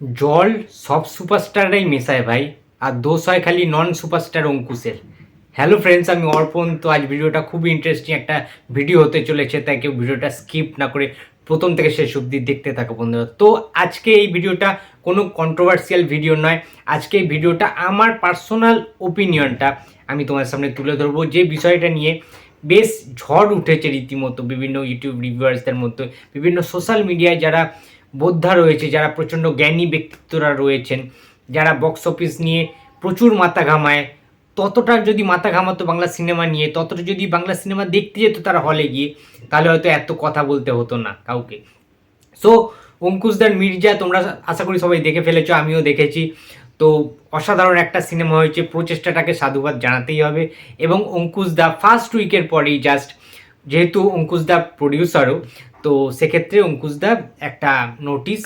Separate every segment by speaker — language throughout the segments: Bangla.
Speaker 1: জল সব সুপারস্টাররাই মেশায় ভাই, আর দোষ হয় খালি নন সুপারস্টার অঙ্কুশের। হ্যালো ফ্রেন্ডস আমি অর্পণ। তো আজ ভিডিওটা খুবই ইন্টারেস্টিং একটা ভিডিও হতে চলেছে, তাই কেউ ভিডিওটা স্কিপ না করে প্রথম থেকে শেষ অবধি দেখতে থাকো বন্ধুরা। তো আজকে এই ভিডিওটা কোনো কন্ট্রোভার্সিয়াল ভিডিও নয়। আজকে এই ভিডিওটা আমার পার্সোনাল ওপিনিয়নটা আমি তোমার সামনে তুলে ধরবো। যে বিষয়টা নিয়ে বেশ ঝড় উঠেছে রীতিমতো বিভিন্ন ইউটিউব রিভিউয়ার্সদের মধ্যে, বিভিন্ন সোশ্যাল মিডিয়ায় যারা বোদ্ধা রয়েছে, যারা প্রচণ্ড জ্ঞানী ব্যক্তিত্বরা রয়েছেন, যারা বক্স অফিস নিয়ে প্রচুর মাথা ঘামায়। ততটা যদি মাথা ঘামাতো বাংলা সিনেমা নিয়ে, ততটা যদি বাংলা সিনেমা দেখতে যেত তারা হলে গিয়ে, তাহলে হয়তো এত কথা বলতে হতো না কাউকে। সো অঙ্কুশদার মির্জা, তোমরা আশা করি সবাই দেখে ফেলেছো, আমিও দেখেছি। তো, অসাধারণ একটা সিনেমা হয়েছে, প্রচেষ্টাটাকে সাধুবাদ জানাতেই হবে। এবং অঙ্কুশ দা ফার্স্ট উইকের পরেই জাস্ট যেহেতু অঙ্কুশ দা প্রডিউসারও তো সেক্ষেত্রে অঙ্কুশ দা একটা নোটিশ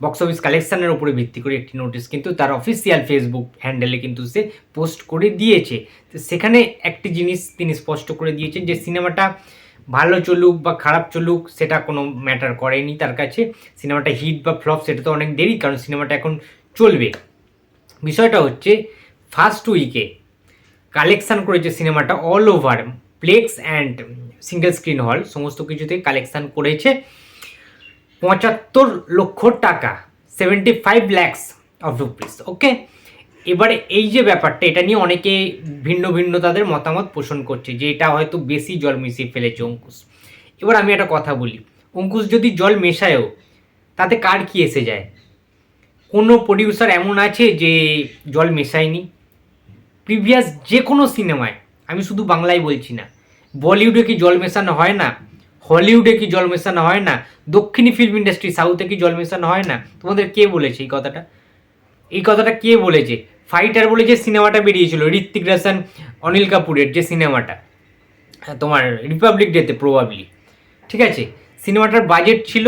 Speaker 1: বক্স অফিস কালেকশানের উপরে ভিত্তি করে একটি নোটিশ কিন্তু তার অফিসিয়াল ফেসবুক হ্যান্ডেলে কিন্তু সে পোস্ট করে দিয়েছে। তো সেখানে একটি জিনিস তিনি স্পষ্ট করে দিয়েছেন যে সিনেমাটা ভালো চলুক বা খারাপ চলুক সেটা কোনো ম্যাটার করেনি তার কাছে। সিনেমাটা হিট বা ফ্লপ সেটা তো অনেক দেরি কারণ সিনেমাটা এখন চলবে। বিষয়টা হচ্ছে ফার্স্ট উইকে কালেকশান করেছে সিনেমাটা all over plex and single screen hall সমস্ত কিছুতে কালেকশান করেছে। পঁচাত্তর লক্ষ টাকা seventy five lakhs of rupees okay এবারে এই যে ব্যাপারটা, এটা নিয়ে অনেকে ভিন্ন ভিন্ন তাদের মতামত পোষণ করছে যে এটা হয়তো বেশি জল মিশিয়ে ফেলেছে অঙ্কুশ। এবার আমি একটা কথা বলি, অঙ্কুশ যদি জল মেশায়ও, তাতে কার কি এসে যায়? কোনো প্রডিউসার এমন আছে যে জল মেশায়নি? প্রিভিয়াস যে কোনো সিনেমায় আমি শুধু বাংলায় বলছি না বলিউডে কি জল মেশানো হয় না? হলিউডে কি জল মেশানো হয় না? দক্ষিণী ফিল্ম ইন্ডাস্ট্রি সাউথে কি জল মেশানো হয় না? তোমাদের কে বলেছে এই কথাটা? এই কথাটা কে বলেছে? ফাইটার বলে যে সিনেমাটা বেরিয়েছিল ঋত্বিক রোশন অনিল কাপুরের যে সিনেমাটা হ্যাঁ, তোমার রিপাবলিক ডেতে প্রবাবলি ঠিক আছে? সিনেমাটার বাজেট ছিল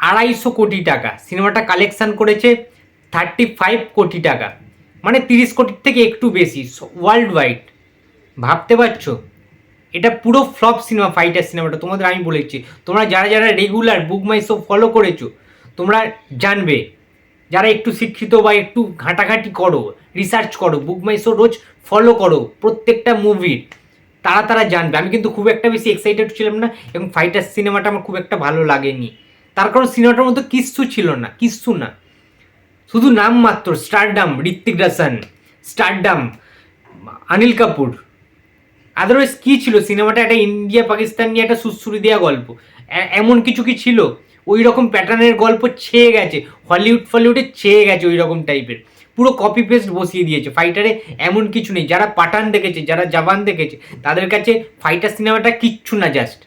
Speaker 1: আড়াইশো কোটি টাকা। সিনেমাটা কালেকশন করেছে থার্টি ফাইভ কোটি টাকা। মানে তিরিশ কোটির থেকে একটু বেশি ওয়ার্ল্ড ওয়াইড ভাবতে পারছ? এটা পুরো ফ্লপ সিনেমা ফাইটার সিনেমাটা তোমাদের আমি বলেছি তোমরা যারা যারা regular book my show follow করেছ, তোমরা জানবে। যারা একটু শিক্ষিত বা একটু ঘাঁটাঘাঁটি করো রিসার্চ করো বুক মাই শো রোজ ফলো করো, প্রত্যেকটা মুভির তারা তারা জানবে। আমি কিন্তু খুব একটা বেশি এক্সাইটেড ছিলাম না এবং ফাইটার সিনেমাটা আমার খুব একটা ভালো লাগেনি। তার কারণ সিনেমাটার মধ্যে কিচ্ছু ছিল না, কিচ্ছু না। শুধু নাম মাত্র stardom Hrithik Roshan stardom Anil Kapoor otherwise কী ছিল? সিনেমাটা একটা ইন্ডিয়া পাকিস্তান নিয়ে একটা সুশ্রুতি দেওয়া গল্প। এমন কিছু কি ছিল? ওই রকম প্যাটার্নের গল্প ছেয়ে গেছে। হলিউড ফলিউডে ছেয়ে গেছে ওই রকম টাইপের। পুরো কপি পেস্ট বসিয়ে দিয়েছে। ফাইটারে এমন কিছু নেই। যারা পাঠান দেখেছে, যারা জাবান দেখেছে, তাদের কাছে ফাইটার সিনেমাটা কিচ্ছু না জাস্ট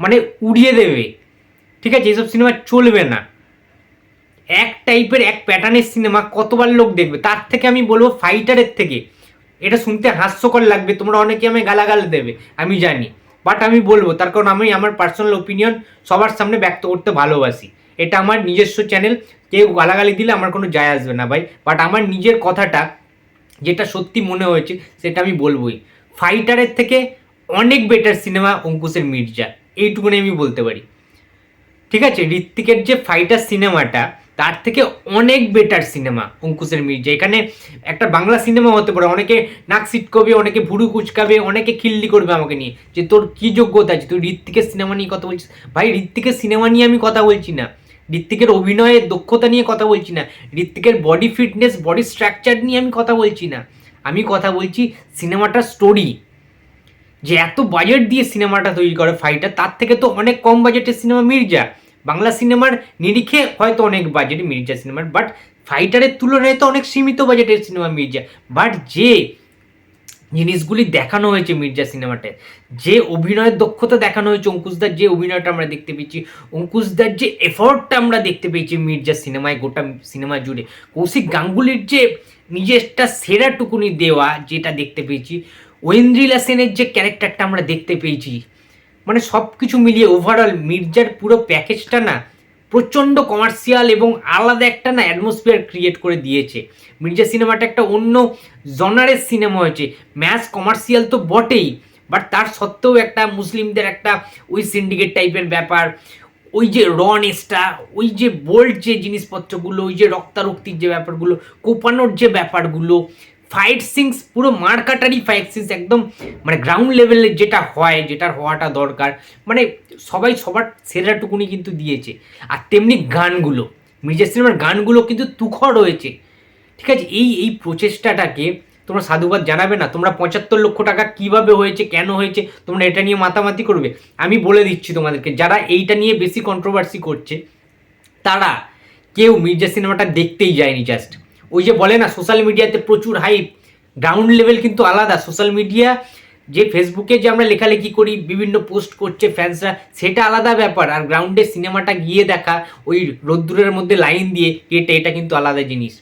Speaker 1: মানে উড়িয়ে দেবে। ঠিক আছে? এসব সিনেমা চলবে না। এক টাইপের এক প্যাটার্নের সিনেমা কতবার লোক দেখবে? তার থেকে আমি বলব ফাইটারের থেকে। এটা শুনতে হাস্যকর লাগবে, তোমরা অনেকে আমি গালাগাল দেবে, আমি জানি। বাট আমি বলব, তার কারণ আমি আমার পার্সোনাল ওপিনিয়ন সবার সামনে ব্যক্ত করতে ভালোবাসি। এটা আমার নিজস্ব চ্যানেল কেউ গালাগালি দিলে আমার কোনো যায় আসবে না ভাই। বাট আমার নিজের কথাটা, যেটা সত্যি মনে হয়েছে, সেটা আমি বলবোই। ফাইটারের থেকে অনেক বেটার সিনেমা অঙ্কুশের মির্জা, এইটুকুনি আমি বলতে পারি। ঠিক আছে, ঋত্বিকের যে ফাইটার সিনেমাটা তার থেকে অনেক বেটার সিনেমা অঙ্কুশের মির্জা। এখানে একটা বাংলা সিনেমা হতে পারে। অনেকে নাক সিটকবে অনেকে ভুরু কুচকাবে, অনেকে খিল্লি করবে আমাকে নিয়ে। যে তোর কি যোগ্যতা আছে? তুই ঋত্বিকের সিনেমা নিয়ে কথা বলছিস? ভাই, ঋত্বিকের সিনেমা নিয়ে আমি কথা বলছি না। ঋত্বিকের অভিনয়ের দক্ষতা নিয়ে কথা বলছি না। ঋত্বিকের বডি ফিটনেস বডি স্ট্রাকচার নিয়ে আমি কথা বলছি না। আমি কথা বলছি সিনেমাটার স্টোরি যে এত বাজেট দিয়ে সিনেমাটা তৈরি করে ফাইটার তার থেকে তো অনেক কম বাজেটের সিনেমা মির্জা। বাংলা সিনেমার নিরিখে হয়তো অনেক বাজেট মির্জা সিনেমার বাট ফাইটারের তুলনায় তো অনেক সীমিত বাজেটের সিনেমা মির্জা। বাট যে জিনিসগুলি দেখানো হয়েছে মির্জা সিনেমাটায় যে অভিনয়ের দক্ষতা দেখানো হয়েছে অঙ্কুশদার যে অভিনয়টা আমরা দেখতে পেয়েছি অঙ্কুশদার যে এফর্টটা আমরা দেখতে পেয়েছি মির্জা সিনেমায় গোটা সিনেমা জুড়ে, কৌশিক গাঙ্গুলির যে নিজেরটা সেরাটুকুনি দেওয়া যেটা দেখতে পেয়েছি ঐন্দ্রিলা সেনের যে ক্যারেক্টারটা আমরা দেখতে পেয়েছি মানে সব কিছু মিলিয়ে ওভারঅল মির্জার পুরো প্যাকেজটা না প্রচণ্ড কমার্শিয়াল এবং আলাদা একটা না অ্যাটমসফিয়ার ক্রিয়েট করে দিয়েছে। মির্জা সিনেমাটা একটা অন্য জনারের সিনেমা হয়েছে। ম্যাস কমার্শিয়াল তো বটেই বাট তার সত্ত্বেও একটা মুসলিমদের একটা ওই সিন্ডিকেট টাইপের ব্যাপার, ওই যে রনেসটা ওই যে বোল্ড যে জিনিসপত্রগুলো, ওই যে রক্তারক্তির যে ব্যাপারগুলো, কোপানোর যে ব্যাপারগুলো ফাইট সিনস পুরো মার মারকাটারি ফাইট সিনস একদম মানে গ্রাউন্ড লেভেলে যেটা হয়, যেটার হওয়াটা দরকার মানে সবাই সবার সেরাটুকুনি কিন্তু দিয়েছে। আর তেমনি গানগুলো, মির্জা সিনেমার গানগুলো কিন্তু তুখর রয়েছে। ঠিক আছে, এই এই প্রচেষ্টাটাকে তোমরা সাধুবাদ জানাবে না, তোমরা পঁচাত্তর লক্ষ টাকা কীভাবে হয়েছে, কেন হয়েছে, তোমরা এটা নিয়ে মাতামাতি করবে। আমি বলে দিচ্ছি তোমাদেরকে, যারা এইটা নিয়ে বেশি কন্ট্রোভার্সি করছে, তারা কেউ মির্জা সিনেমাটা দেখতেই যায়নি জাস্ট ওই যে বলে না সোশ্যাল মিডিয়াতে প্রচুর হাইপ গ্রাউন্ড লেভেল কিন্তু আলাদা। সোশ্যাল মিডিয়া যে ফেসবুকে যে আমরা লেখালেখি করি, বিভিন্ন পোস্ট করছে ফ্যান্সরা সেটা আলাদা ব্যাপার। আর গ্রাউন্ডে সিনেমাটা গিয়ে দেখা, ওই রোদ্দুরের মধ্যে লাইন দিয়ে কেটে, এটা কিন্তু আলাদা জিনিস।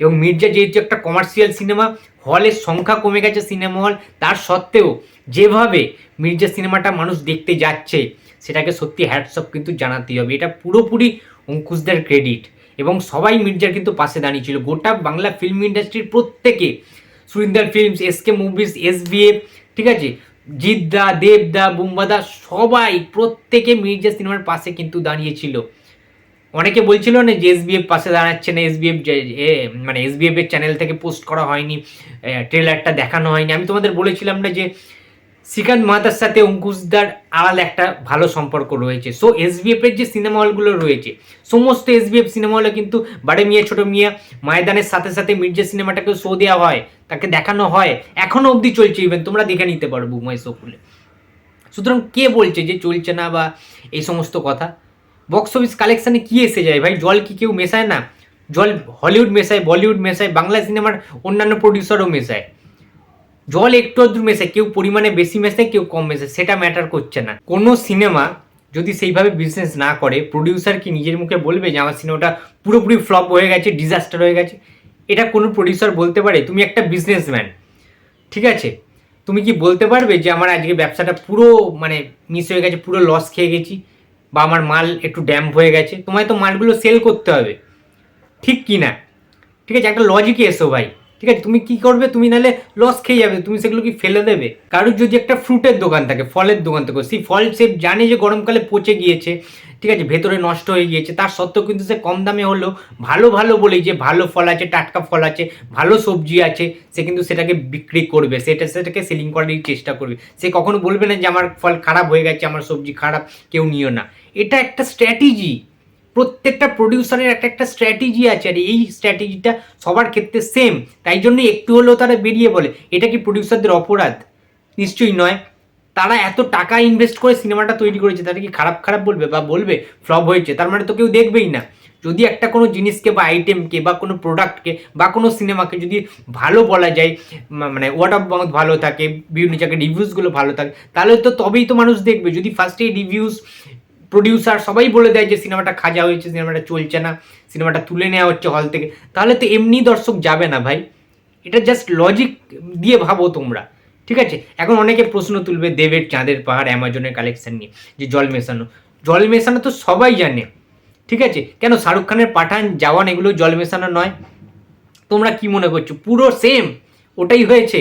Speaker 1: এবং মির্জা যেহেতু একটা কমার্শিয়াল সিনেমা হলের সংখ্যা কমে গেছে সিনেমা হল তার সত্ত্বেও যেভাবে মির্জা সিনেমাটা মানুষ দেখতে যাচ্ছে, সেটাকে সত্যি হ্যাটসঅপ কিন্তু জানাতেই হবে। এটা পুরোপুরি অঙ্কুশদের ক্রেডিট এবং সবাই মির্জার কিন্তু পাশে দাঁড়িয়েছিল গোটা বাংলা ফিল্ম ইন্ডাস্ট্রির প্রত্যেকে, সুরিন্দার ফিল্মস এসকে মুভিস এস ঠিক আছে? জিদ্দা, দেবদা, বুম্বাদা, সবাই প্রত্যেকে মির্জা সিনেমার পাশে কিন্তু দাঁড়িয়েছিল অনেকে বলছিল না যে এসবিএফ পাশে দাঁড়াচ্ছে না এসবিএফ মানে এসবিএফ এর চ্যানেল থেকে পোস্ট করা হয়নি ট্রেলারটা দেখানো হয়নি। আমি তোমাদের বলেছিলাম না যে শ্রীকান্ত মাহাতার সাথে অঙ্কুশদার আলাদা একটা ভালো সম্পর্ক রয়েছে। সো এসবিএফ এর যে সিনেমা হলগুলো রয়েছে, সমস্ত এসবিএফ সিনেমা হলে কিন্তু বাড়ে মিয়া, ছোট মিয়া, ময়দানের সাথে সাথে মির্জা সিনেমাটাকে শো দেওয়া হয়, তাকে দেখানো হয়। এখনও অবধি চলছে ইভেন তোমরা দেখে নিতে পারো বুকমাই শো খুলে সুতরাং কে বলছে যে চলছে না বা এই সমস্ত কথা? বক্স অফিস কালেকশানে কি এসে যায়? ভাই, জল কি কেউ মেশায় না? জল হলিউড মেশায় বলিউড মেশায়, বাংলা সিনেমার অন্যান্য প্রডিউসারও মেশায়। জল একটু আধটু মেশে, কেউ পরিমাণে বেশি মেশে, কেউ কম মেশে, সেটা ম্যাটার করছে না। কোনো সিনেমা যদি সেইভাবে বিজনেস না করে প্রডিউসার কি নিজের মুখে বলবে যে আমার সিনেমাটা পুরোপুরি ফ্লপ হয়ে গেছে ডিজাস্টার হয়ে গেছে? এটা কোনো প্রডিউসার বলতে পারে, তুমি একটা বিজনেসম্যান ঠিক আছে? তুমি কি বলতে পারবে যে আমার আজকে ব্যবসাটা পুরো মানে মিস হয়ে গেছে, পুরো লস খেয়ে গেছি? বা আমার মাল একটু ড্যাম্প হয়ে গেছে? তোমায় তো মালগুলো সেল করতে হবে, ঠিক কি না ঠিক আছে, একটা লজিকে এসো ভাই। ঠিক আছে? তুমি কি করবে? তুমি নাহলে লস খেয়ে যাবে। তুমি সেগুলো কি ফেলে দেবে। কারোর যদি একটা ফ্রুটের দোকান থাকে, ফলের দোকান থাকে, সেই ফল সে জানে যে গরমকালে পচে গিয়েছে, ঠিক আছে? ভেতরে নষ্ট হয়ে গিয়েছে। তার সত্ত্বেও কিন্তু সে কম দামে হলেও ভালো ভালো বলেই যে ভালো ফল আছে, টাটকা ফল আছে, ভালো সবজি আছে, সে কিন্তু সেটাকে বিক্রি করবে। সেটা, সেটাকে সেলিং করার চেষ্টা করবে। সে কখনো বলবে না যে আমার ফল খারাপ হয়ে গেছে, আমার সবজি খারাপ, কেউ নিও না। এটা একটা স্ট্র্যাটেজি প্রত্যেকটা প্রডিউসারের একটা একটা স্ট্র্যাটেজি আছে আর এই স্ট্র্যাটেজিটা সবার ক্ষেত্রে সেম তাই জন্য একটু হলেও তারা বেরিয়ে বলে এটা কি প্রডিউসারদের অপরাধ? নিশ্চয়ই নয়। তারা এত টাকা ইনভেস্ট করে সিনেমাটা তৈরি করেছে, তারা কি খারাপ খারাপ বলবে বা বলবে? ফ্লপ হয়েছে। তার মানে তো কেউ দেখবেই না। যদি একটা কোনো জিনিসকে বা আইটেমকে বা কোনো প্রোডাক্টকে বা কোনো সিনেমাকে যদি ভালো বলা যায় মানে ওয়ার্ড অফ মাউথ ভালো থাকে, বিভিন্ন জায়গায় রিভিউসগুলো ভালো থাকে, তাহলে তো তবেই তো মানুষ দেখবে। যদি ফার্স্টে রিভিউস প্রডিউসার সবাই বলে দেয় যে সিনেমাটা খাজা হয়েছে, সিনেমাটা চলছে না, সিনেমাটা তুলে নেওয়া হচ্ছে হল থেকে। তাহলে তো এমনি দর্শক যাবে না ভাই। এটা জাস্ট লজিক দিয়ে ভাবো তোমরা। ঠিক আছে? এখন অনেকে প্রশ্ন তুলবে দেবের চাঁদের পাহাড়, অ্যামাজনের কালেকশন নিয়ে, যে জল মেশানো। জল মেশানো তো সবাই জানে। ঠিক আছে? কেন শাহরুখ খানের পাঠান, জওয়ান এগুলো জল মেশানো নয়? তোমরা কি মনে করছ? পুরো সেম ওটাই হয়েছে।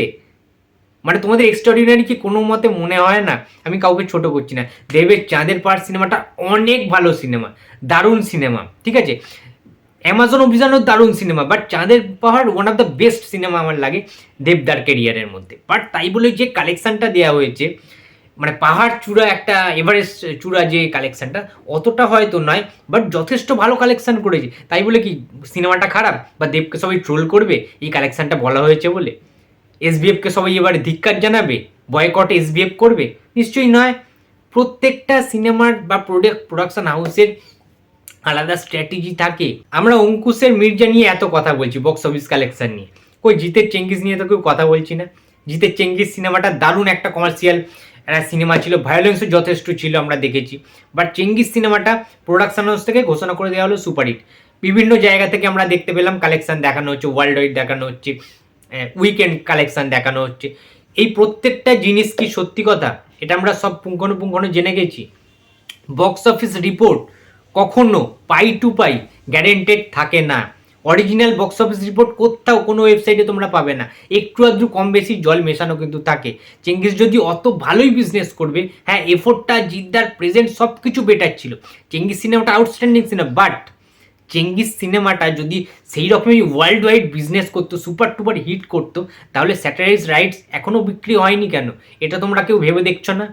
Speaker 1: মানে তোমাদের এক্সট্রাঅর্ডিনারি কি কোনো মতে মনে হয় না? আমি কাউকে ছোট করছি না। দেবের চাঁদের পাহাড় সিনেমাটা অনেক ভালো সিনেমা, দারুণ সিনেমা, ঠিক আছে? অ্যামাজন অভিযানও দারুণ cinema but Chander Pahar one of the best cinema আমার লাগে দেবদার ক্যারিয়ারের মধ্যে। বাট তাই বলে যে কালেকশানটা দেওয়া হয়েছে মানে পাহাড় চূড়া একটা এভারেস্ট চূড়া যে কালেকশানটা অতটা হয়তো নয় বাট যথেষ্ট ভালো কালেকশান করেছে। তাই বলে কি, সিনেমাটা খারাপ, বা দেবকে সবাই ট্রোল করবে, এই কালেকশানটা বলা হয়েছে বলে। এসবিএফকে সবাই এবার ধিক্কার জানাবে? বয়কট এসবিএফ করবে? নিশ্চয়ই নয়। প্রত্যেকটা সিনেমার বা প্রোডাক্ট প্রোডাকশন হাউসের আলাদা স্ট্র্যাটেজি থাকে। আমরা অঙ্কুশের মির্জা নিয়ে এত কথা বলছি বক্স অফিস কালেকশন নিয়ে। কই, জিতের চেঙ্গিস নিয়ে তো কেউ কথা বলছি না। জিতের চেঙ্গিস সিনেমাটা দারুণ একটা কমার্শিয়াল একটা সিনেমা ছিল। ভায়োলেন্সও যথেষ্ট ছিল, আমরা দেখেছি। বাট চেঙ্গিস সিনেমাটা প্রোডাকশন হাউস থেকে ঘোষণা করে দেওয়া হলো সুপারহিট বিভিন্ন জায়গা থেকে আমরা দেখতে পেলাম কালেকশন দেখানো হচ্ছে ওয়ার্ল্ড ওয়াইড দেখানো হচ্ছে। উইকেন্ড কালেকশন দেখানো হচ্ছে। এই প্রত্যেকটা জিনিস কি সত্যি কথা? এটা আমরা সব পুঙ্খানুপুঙ্খানু জেনে গেছি। বক্স অফিস রিপোর্ট কখনো পাই টু পাই গ্যারেন্টেড থাকে না। অরিজিনাল বক্স অফিস রিপোর্ট কোথাও কোনো ওয়েবসাইটে তোমরা পাবে না। একটু আধটু কম বেশি জল মেশানো কিন্তু থাকে। চেঙ্গিস যদি অত ভালোই বিজনেস করবে হ্যাঁ এফোর্টটা জিদ্দার প্রেজেন্ট সব কিছু বেটার ছিল চেঙ্গিস সিনেমাটা আউটস্ট্যান্ডিং সিনেমা বাট চেঙ্গিস সিনেমাটা যদি সেই রকমই ওয়ার্ল্ড ওয়াইড বিজনেস করতো সুপার টুপার হিট করতো, তাহলে স্যাটেলাইট রাইটস এখনও বিক্রি হয়নি কেন? এটা তোমরা কেউ ভেবে দেখছ না?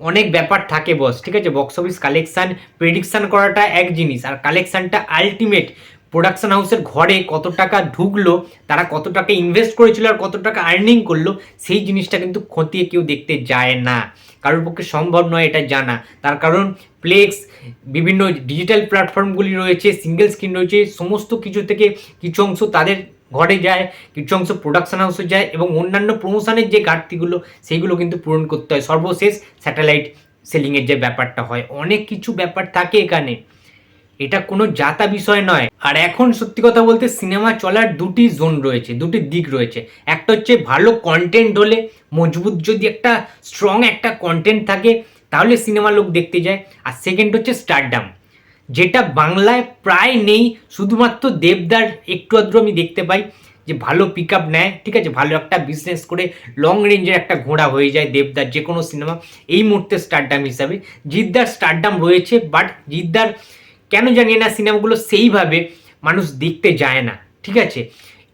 Speaker 1: অনেক ব্যাপার থাকে বস ঠিক আছে? বক্স অফিস কালেকশান প্রেডিকশান করাটা এক জিনিস, আর কালেকশানটা আলটিমেট প্রোডাকশন হাউসের ঘরে কত টাকা ঢুকলো, তারা কত টাকা ইনভেস্ট করেছিল আর কত টাকা আর্নিং করল, সেই জিনিসটা কিন্তু খতিয়ে কেউ দেখতে যায় না। কারোর পক্ষে সম্ভব নয় এটা জানা। তার কারণ প্লেক্স বিভিন্ন ডিজিটাল প্ল্যাটফর্মগুলি রয়েছে সিঙ্গেল স্ক্রিন রয়েছে, সমস্ত কিছু থেকে কিছু অংশ তাদের ঘরে যায়, কিছু অংশ প্রোডাকশন হাউসে যায় এবং অন্যান্য প্রমোশনের যে ঘাটতিগুলো, সেইগুলো কিন্তু পূরণ করতে হয়। সর্বশেষ স্যাটেলাইট সেলিংয়ের যে ব্যাপারটা হয়, অনেক কিছু ব্যাপার থাকে এখানে। এটা কোনো জাতা বিষয় নয়। আর এখন সত্যি কথা বলতে সিনেমা চলার দুটি জোন রয়েছে, দুটি দিক রয়েছে। একটা হচ্ছে ভালো কন্টেন্ট হলে, মজবুত যদি একটা স্ট্রং একটা কন্টেন্ট থাকে, তাহলে সিনেমা লোক দেখতে যায়। আর সেকেন্ড হচ্ছে স্টারডাম যেটা বাংলায় প্রায় নেই, শুধুমাত্র দেবদার একটু আধটু আমি দেখতে পাই, যে ভালো পিক আপ নেয়, ঠিক আছে? ভালো একটা বিজনেস করে লং রেঞ্জের একটা ঘোড়া হয়ে যায় দেবদার যে কোনো সিনেমা। এই মুহূর্তে স্টারডাম হিসাবে। জিদ্দার স্টারডাম রয়েছে বাট জিদ্দার কেন জানি না, সিনেমাগুলো সেইভাবে মানুষ দেখতে যায় না, ঠিক আছে?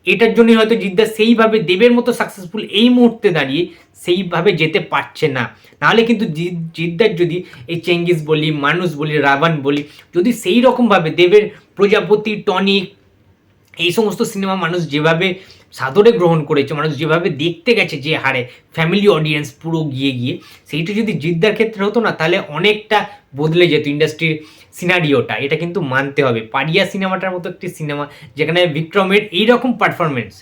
Speaker 1: এটার জন্যই হয়তো জিদ্দার সেইভাবে দেবের মতো সাকসেসফুল এই মুহূর্তে দাঁড়িয়ে সেইভাবে যেতে পারছে না। নাহলে কিন্তু জিদ্দার যদি এই চেঙ্গিস বলি, মানুষ বলি রাভান বলি, যদি সেই রকমভাবে দেবের প্রজাপতি, টনিক, এই সমস্ত সিনেমা মানুষ যেভাবে সাদরে গ্রহণ করেছে, মানুষ যেভাবে দেখতে গেছে যে হারে ফ্যামিলি অডিয়েন্স পুরো গিয়ে গিয়ে, সেইটা যদি জিদ্দার ক্ষেত্রে হতো না, তাহলে অনেকটা বদলে যেত ইন্ডাস্ট্রির সিনারিওটা এটা কিন্তু মানতে হবে। পারিয়া সিনেমাটার মতো একটি সিনেমা, যেখানে বিক্রমের এইরকম পারফরমেন্স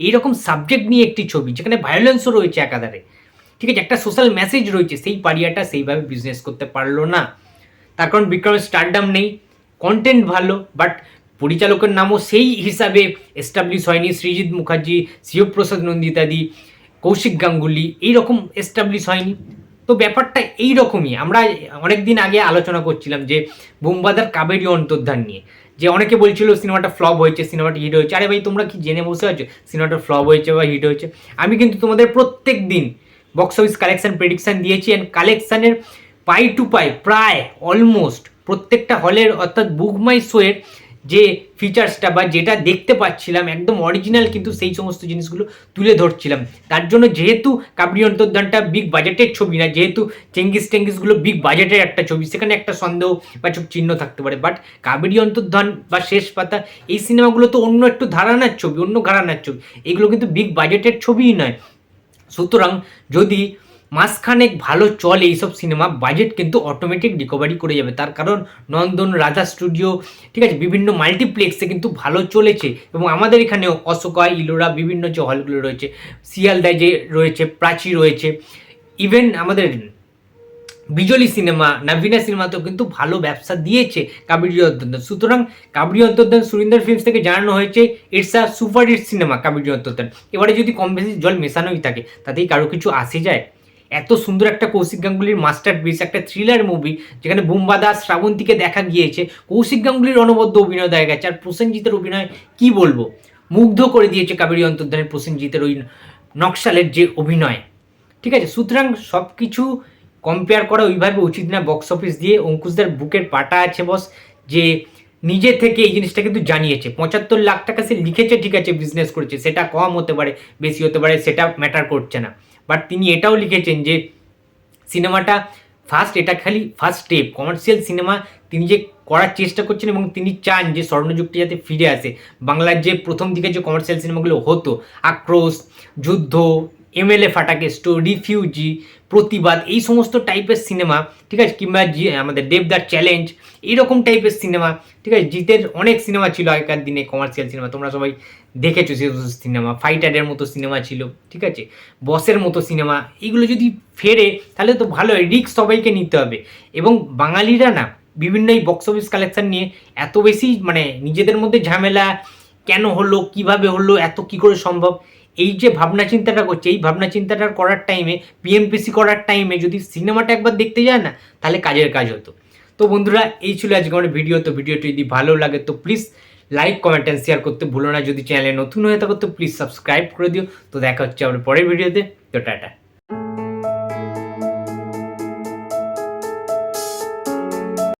Speaker 1: এইরকম সাবজেক্ট নিয়ে একটি ছবি, যেখানে ভায়োলেন্সও রয়েছে একাধারে। ঠিক আছে, একটা সোশ্যাল মেসেজ রয়েছে, সেই পারিয়াটা সেইভাবে বিজনেস করতে পারল না। তার কারণ বিক্রমের স্টারডাম নেই কন্টেন্ট ভালো বাট পরিচালকের নামও সেই হিসাবে এস্টাবলিশ হয়নি। সৃজিৎ মুখার্জি, শিবপ্রসাদ নন্দিতাদি, কৌশিক গাঙ্গুলি, এইরকম এস্টাবলিশ হয়নি। তো ব্যাপারটা এই রকমই আমরা অনেক দিন আগে আলোচনা করছিলাম যে বোমবাদার কাবেরী অন্তর্ধান নিয়ে। যে অনেকে বলছিল, সিনেমাটা ফ্লপ হয়েছে, সিনেমাটা হিট হয়েছে। আরে ভাই, তোমরা কি জেনে বসে আছো? সিনেমাটা ফ্লপ হয়েছে বা হিট হয়েছে? আমি কিন্তু তোমাদের প্রত্যেক দিন বক্স অফিস কালেকশন প্রেডিকশন দিয়েছি অ্যান্ড কালেকশানের পাই টু পাই প্রায় অলমোস্ট প্রত্যেকটা হলের অর্থাৎ বুক মাই শোয়ের যে ফিচার্সটা বা যেটা দেখতে পাচ্ছিলাম, একদম অরিজিনাল কিন্তু সেই সমস্ত জিনিসগুলো তুলে ধরছিলাম। তার জন্য যেহেতু কাবরি অন্তর্ধানটা বিগ বাজেটের ছবি না, যেহেতু চেঙ্গিস টেঙ্গিসগুলো বিগ বাজেটের একটা ছবি, সেখানে একটা সন্দেহ বা চিহ্ন থাকতে পারে। বাট কাবেরী অন্তর্ধান বা শেষ পাতা, এই সিনেমাগুলো তো অন্য একটু ধারানার ছবি, অন্য ঘরানার ছবি। এগুলো কিন্তু বিগ বাজেটের ছবিই নয়। সুতরাং যদি মাসখানেক ভালো চলে এইসব সিনেমা বাজেট কিন্তু অটোমেটিক রিকভারি করে যাবে। তার কারণ নন্দন, রাজা স্টুডিও ঠিক আছে, বিভিন্ন মাল্টিপ্লেক্সে কিন্তু ভালো চলেছে। এবং আমাদের এখানেও অশোকা, ইলোরা বিভিন্ন যে হলগুলো রয়েছে, শিয়ালদায় যে রয়েছে, প্রাচী রয়েছে ইভেন আমাদের বিজলি সিনেমা, নবীনা সিনেমাতেও কিন্তু ভালো ব্যবসা দিয়েছে কাবেরী অন্তর্ধান সুতরাং কাবেরী অন্তর্ধান সুরিন্দর ফিল্মস থেকে জানানো হয়েছে it's a super hit cinema Kaberi Antardhan এবারে যদি কম বেশি জল মেশানোই থাকে, তাতেই কারও কিছু আসে যায়? এত সুন্দর একটা কৌশিক গাঙ্গুলির মাস্টার পিস একটা থ্রিলার মুভি যেখানে বুম্বা দাস শ্রাবন্তীকে দেখা গিয়েছে। কৌশিক গাঙ্গুলির অনবদ্য অভিনয় দেখা গেছে। আর প্রসেনজিতের অভিনয় কি বলব? মুগ্ধ করে দিয়েছে কাবেরী অন্তর্ধানের প্রসেনজিতের ওই নকশালের যে অভিনয়। ঠিক আছে? সুতরাং সব কিছু কম্পেয়ার করা ওইভাবে উচিত না। বক্স অফিস দিয়ে অঙ্কুশদার বুকের পাটা আছে বস যে নিজে থেকে এই জিনিসটা কিন্তু জানিয়েছে। পঁচাত্তর লাখ টাকা সে লিখেছে, ঠিক আছে বিজনেস করেছে। সেটা কম হতে পারে, বেশি হতে পারে, সেটা ম্যাটার করছে না। বাট তিনি এটাও লিখেছেন যে, সিনেমাটা ফার্স্ট এটা খালি ফার্স্ট স্টেপ কমার্শিয়াল সিনেমা তিনি যে করার চেষ্টা করছেন এবং তিনি চান যে স্বর্ণযুগটি যাতে ফিরে আসে। বাংলার যে প্রথম দিকে যে কমার্শিয়াল সিনেমাগুলো হতো, আক্রোশ, যুদ্ধ এমএলএ ফাটাকেস্টো রিফিউজি প্রতিবাদ এই সমস্ত টাইপের সিনেমা ঠিক আছে? কিংবা জি, আমাদের দেবদার চ্যালেঞ্জ এইরকম টাইপের সিনেমা ঠিক আছে? জিতের অনেক সিনেমা ছিল আগেকার দিনে কমার্শিয়াল সিনেমা তোমরা সবাই দেখেছ সেই সিনেমা ফাইটারের মতো সিনেমা ছিল, ঠিক আছে? বসের মতো সিনেমা এইগুলো যদি ফেরে, তাহলে তো ভালো রিক্স সবাইকে নিতে হবে। এবং বাঙালিরা না, বিভিন্ন এই বক্স অফিস কালেকশন নিয়ে এত বেশি মানে নিজেদের মধ্যে ঝামেলা, কেন হলো, কীভাবে হলো, এত কি করে সম্ভব এই যে ভাবনা চিন্তাটা করছে, এই ভাবনা চিন্তাটা করার টাইমে পিএমপিসি করার টাইমে যদি সিনেমাটা একবার দেখতে যায় না, তাহলে কাজের কাজ হতো। তো বন্ধুরা, এই ছিল আজকে আমার ভিডিও তো ভিডিওটি যদি ভালো লাগে, তো please like comment and share করতে ভুলো না। যদি চ্যানেলে নতুন হয়ে থাকো, তো প্লিজ সাবস্ক্রাইব করে দিও। তো দেখা হচ্ছে আমার পরের ভিডিওতে তো টাটা।